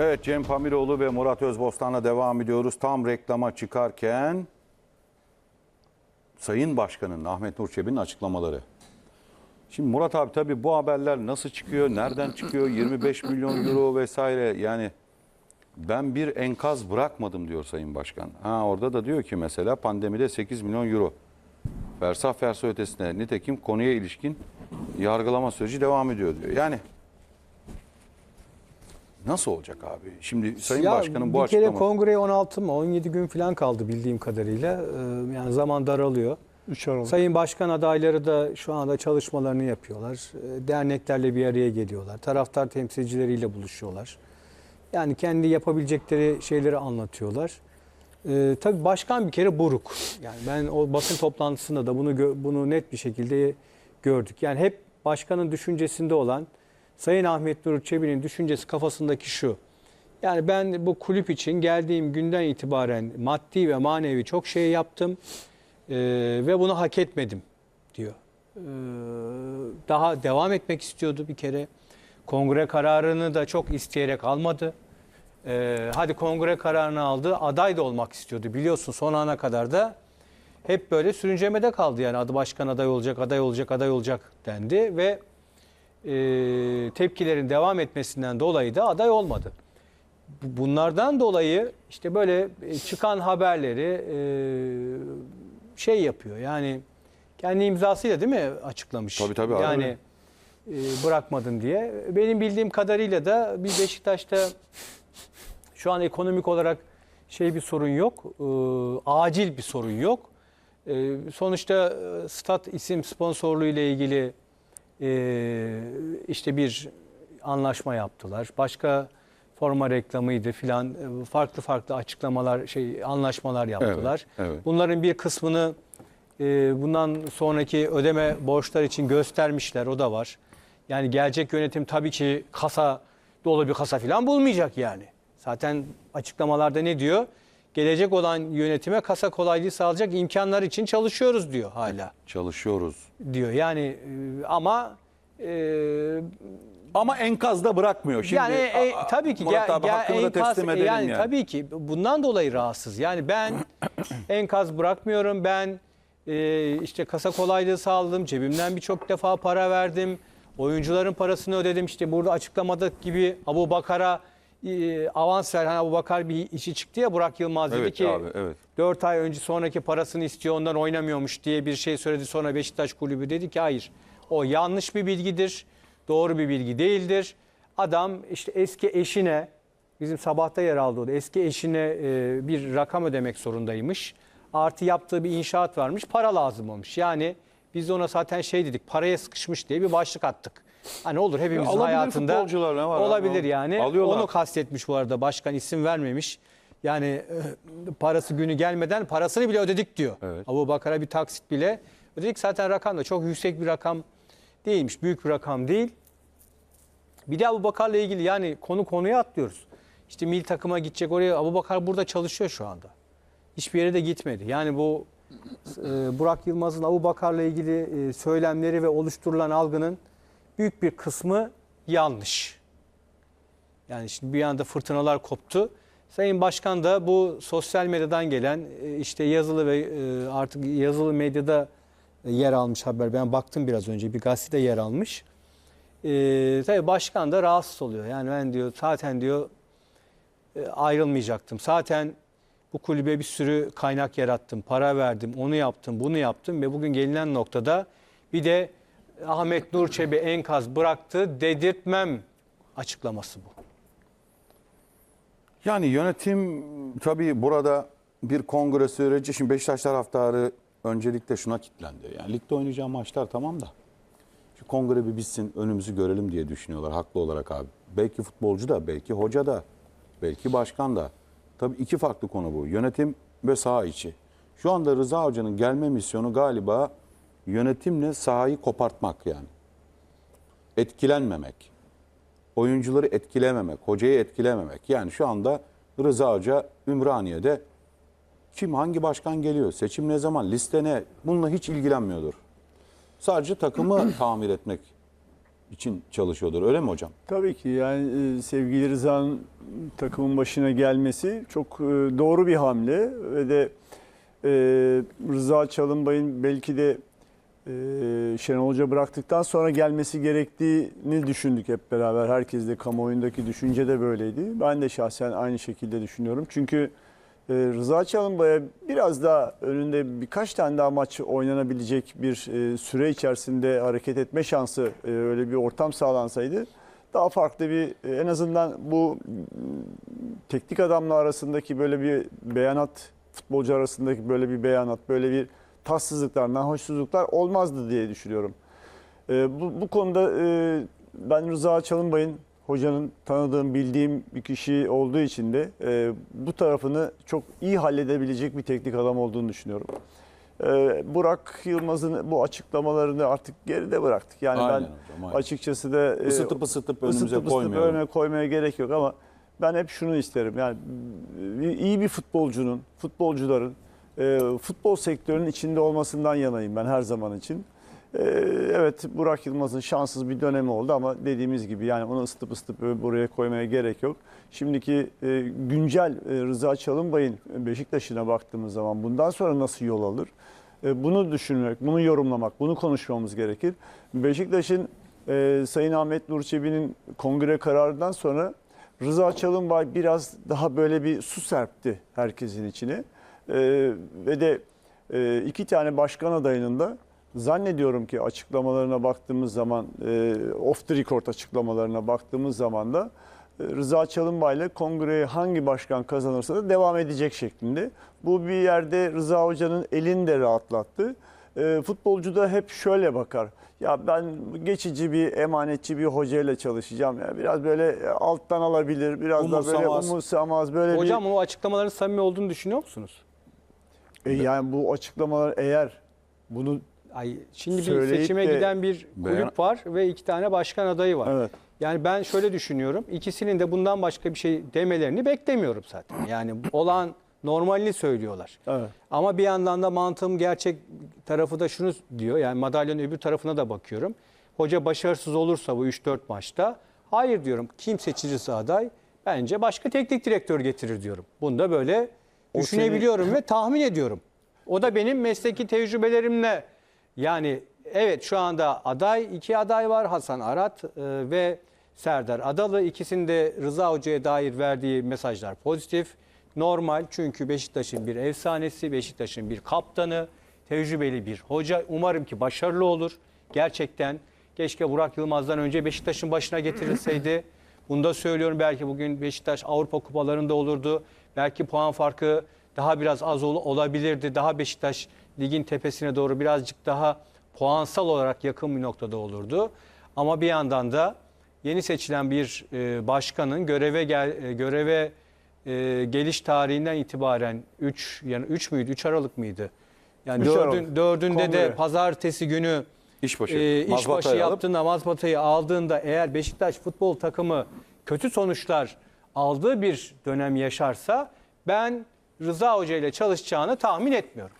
Evet Cem Pamiroğlu ve Murat Özbostan'la devam ediyoruz. Tam reklama çıkarken Sayın Başkan'ın Ahmet Nur Çebi'nin açıklamaları. Şimdi Murat abi tabii bu haberler nasıl çıkıyor, nereden çıkıyor, 25 milyon euro vesaire yani ben bir enkaz bırakmadım diyor Sayın Başkan. Ha orada da diyor ki mesela pandemide 8 milyon euro. Fersah fersah ötesine nitekim konuya ilişkin yargılama süreci devam ediyor diyor. Yani nasıl olacak abi? Şimdi Sayın Ya Başkan'ın bu bir kere açıklaması... kongreye 16 mı 17 gün falan kaldı bildiğim kadarıyla. Ee, Yani zaman daralıyor. 3 Aralık. Sayın Başkan adayları da şu anda çalışmalarını yapıyorlar. Ee, Derneklerle bir araya geliyorlar. Taraftar temsilcileriyle buluşuyorlar. Yani kendi yapabilecekleri şeyleri anlatıyorlar. Ee, tabii başkan bir kere buruk. Yani ben o basın toplantısında da bunu bunu net bir şekilde gördük. Yani hep başkanın düşüncesinde olan Sayın Ahmet Nur Çebi'nin düşüncesi kafasındaki şu. Yani ben bu kulüp için geldiğim günden itibaren maddi ve manevi çok şey yaptım eee, ve bunu hak etmedim diyor. Eee, daha devam etmek istiyordu bir kere. Kongre kararını da çok isteyerek almadı. Eee, hadi kongre kararını aldı. Aday da olmak istiyordu. Biliyorsun son ana kadar da hep böyle sürüncemede kaldı. Yani adı başkan aday olacak, aday olacak, aday olacak dendi ve eee, tepkilerin devam etmesinden dolayı da aday olmadı. Bu- Bunlardan dolayı işte böyle e, çıkan haberleri e, şey yapıyor. Yani kendi imzasıyla değil mi açıklamış? Tabii, tabii abi. Yani e, bırakmadım diye. Benim bildiğim kadarıyla da bir Beşiktaş'ta şu an ekonomik olarak şey bir sorun yok. e, acil bir sorun yok. E, sonuçta e, stat isim sponsorluğu ile ilgili e, işte bir anlaşma yaptılar. Başka forma reklamıydı filan e, farklı farklı açıklamalar şey anlaşmalar yaptılar. Evet, evet. Bunların bir kısmını e, bundan sonraki ödeme borçlar için göstermişler o da var. Yani gelecek yönetim tabii ki kasa dolu bir kasa filan bulmayacak yani. Zaten açıklamalarda ne diyor? Gelecek olan yönetime kasa kolaylığı sağlayacak imkanlar için çalışıyoruz diyor hala. Çalışıyoruz. Diyor yani e, ama e, Ama enkazda bırakmıyor. Şimdi yani e, a- a- tabii ki Murat abi hakkını da enkaz- teslim edelim yani. yani, tabii ki bundan dolayı rahatsız. Yani ben enkaz bırakmıyorum. Ben e, işte kasa kolaylığı sağladım. Cebimden birçok defa para verdim. Oyuncuların parasını ödedim. İşte burada açıklamada gibi Abu Bakar'a e, avans ver. Hani Abu Bakar bir işi çıktı ya Burak Yılmaz dedi Evet ki abi, evet. 4 ay önce sonraki parasını istiyor ondan oynamıyormuş diye bir şey söyledi. Sonra Beşiktaş kulübü dedi ki hayır o yanlış bir bilgidir. Doğru bir bilgi değildir. Adam işte eski eşine bizim sabahta yer aldı o da eski eşine e, bir rakam ödemek zorundaymış. Artı yaptığı bir inşaat varmış para lazım olmuş. Yani biz ona zaten şey dedik paraya sıkışmış diye bir başlık attık. Hani olur hepimizin alabilir hayatında futbolcular, ne var abi? olabilir yani. Alıyorlar. Onu kastetmiş bu arada başkan isim vermemiş. Yani e, parası günü gelmeden parasını bile ödedik diyor. Evet. Abu Bakar'a bir taksit bile ödedik. Zaten rakam da çok yüksek bir rakam değilmiş. Büyük bir rakam değil. Bir de Abu Bakar'la ilgili yani konu konuya atlıyoruz. İşte milli takıma gidecek oraya. Abu Bakar burada çalışıyor şu anda. Hiçbir yere de gitmedi. Yani bu e, Burak Yılmaz'ın Abu Bakar'la ilgili e, söylemleri ve oluşturulan algının büyük bir kısmı yanlış. Yani şimdi bir anda fırtınalar koptu. Sayın Başkan da bu sosyal medyadan gelen e, işte yazılı ve e, artık yazılı medyada yer almış haber. Ben baktım biraz önce bir gazetede yer almış. E, tabii başkan da rahatsız oluyor. Yani ben diyor zaten diyor e, ayrılmayacaktım. Zaten bu kulübe bir sürü kaynak yarattım, para verdim, onu yaptım, bunu yaptım ve bugün gelinen noktada bir de Ahmet Nur Çebi enkaz bıraktı dedirtmem açıklaması bu. Yani yönetim tabii burada bir kongre süreci. Şimdi Beşiktaş taraftarı öncelikle şuna kilitlendi. Yani ligde oynayacağım maçlar tamam da. Şu kongre bir bitsin önümüzü görelim diye düşünüyorlar haklı olarak abi. Belki futbolcu da, belki hoca da, belki başkan da. Tabii iki farklı konu bu. Yönetim ve saha içi. Şu anda Rıza Hoca'nın gelme misyonu galiba yönetimle sahayı kopartmak yani. Etkilenmemek oyuncuları etkilememek, hocayı etkilememek. Yani şu anda Rıza Hoca Ümraniye'de kim hangi başkan geliyor, seçim ne zaman, liste ne bununla hiç ilgilenmiyordur. Sadece takımı tamir etmek için çalışıyordur. Öyle mi hocam? Tabii ki yani e, sevgili Rıza'nın takımın başına gelmesi çok e, doğru bir hamle ve de e, Rıza Çalınbay'ın belki de e, Şenol Hoca bıraktıktan sonra gelmesi gerektiğini düşündük hep beraber. Herkes de kamuoyundaki düşünce de böyleydi. Ben de şahsen aynı şekilde düşünüyorum. Çünkü e, Rıza Çalınbay'a biraz daha önünde birkaç tane daha maç oynanabilecek bir e, süre içerisinde hareket etme şansı e, öyle bir ortam sağlansaydı daha farklı bir e, en azından bu teknik adamla arasındaki böyle bir beyanat futbolcu arasındaki böyle bir beyanat böyle bir tatsızlıklar, nahoşsuzluklar olmazdı diye düşünüyorum. E, bu, bu konuda e, ben Rıza Çalınbay'ın hocanın tanıdığım, bildiğim bir kişi olduğu için de e, bu tarafını çok iyi halledebilecek bir teknik adam olduğunu düşünüyorum. E, Burak Yılmaz'ın bu açıklamalarını artık geride bıraktık. Yani Aynen ben hocam, aynen. açıkçası da e, Isıtıp ısıtıp önümüze ısıtıp ısıtıp koymayalım. önüne koymaya gerek yok ama ben hep şunu isterim. Yani iyi bir futbolcunun, futbolcuların e, futbol sektörünün içinde olmasından yanayım ben her zaman için. E, evet Burak Yılmaz'ın şanssız bir dönemi oldu ama dediğimiz gibi yani onu ısıtıp ısıtıp buraya koymaya gerek yok. Şimdiki e, güncel e, Rıza Çalınbay'ın Beşiktaş'ına baktığımız zaman bundan sonra nasıl yol alır? E, bunu düşünmek, bunu yorumlamak, bunu konuşmamız gerekir. Beşiktaş'ın e, Sayın Ahmet Nur Çebi'nin kongre kararından sonra Rıza Çalınbay biraz daha böyle bir su serpti herkesin içine. E, ve de e, iki tane başkan adayının da zannediyorum ki açıklamalarına baktığımız zaman, e, off the record açıklamalarına baktığımız zaman da e, Rıza Çalınbay'la kongreye hangi başkan kazanırsa da devam edecek şeklinde. Bu bir yerde Rıza Hoca'nın elini de rahatlattı. E, futbolcu da hep şöyle bakar. Ya ben geçici bir emanetçi bir hocayla çalışacağım. Ya biraz böyle alttan alabilir, biraz da böyle Umursamaz. umursamaz böyle Hocam o açıklamaların samimi olduğunu düşünüyor musunuz? E, yani bu açıklamalar eğer bunu Ay, şimdi bir Söyleyip seçime de- giden bir kulüp Beyan- var ve iki tane başkan adayı var. evet Yani ben şöyle düşünüyorum. İkisinin de bundan başka bir şey demelerini beklemiyorum zaten. Yani olan normalini söylüyorlar. evet Ama bir yandan da mantığım gerçek tarafı da şunu diyor. Yani madalyonun öbür tarafına da bakıyorum. Hoca başarısız olursa bu 3-4 maçta hayır diyorum. Kim seçilirse aday bence başka teknik direktör getirir diyorum. Bunu da böyle O düşünebiliyorum ve tahmin ediyorum. O da benim mesleki tecrübelerimle yani evet şu anda aday iki aday var Hasan Arat e, ve Serdar Adalı. İkisinde Rıza Hoca'ya dair verdiği mesajlar pozitif. Normal çünkü Beşiktaş'ın bir efsanesi, Beşiktaş'ın bir kaptanı, tecrübeli bir hoca. Umarım ki başarılı olur. Gerçekten keşke Burak Yılmaz'dan önce Beşiktaş'ın başına getirilseydi. Bunu da söylüyorum belki bugün Beşiktaş Avrupa kupalarında olurdu. Belki puan farkı daha biraz az ol- olabilirdi. Daha Beşiktaş ligin tepesine doğru birazcık daha puansal olarak yakın bir noktada olurdu. Ama bir yandan da yeni seçilen bir e, başkanın göreve gel, e, göreve e, geliş tarihinden itibaren 3 yani 3 müydü? 3 Aralık mıydı? Yani Üç dördün, Aralık. dördünde de Kongre. pazartesi günü İşbaşı. e, işbaşı yaptığında mazbatayı aldığında eğer Beşiktaş futbol takımı kötü sonuçlar aldığı bir dönem yaşarsa ben Rıza Hoca ile çalışacağını tahmin etmiyorum.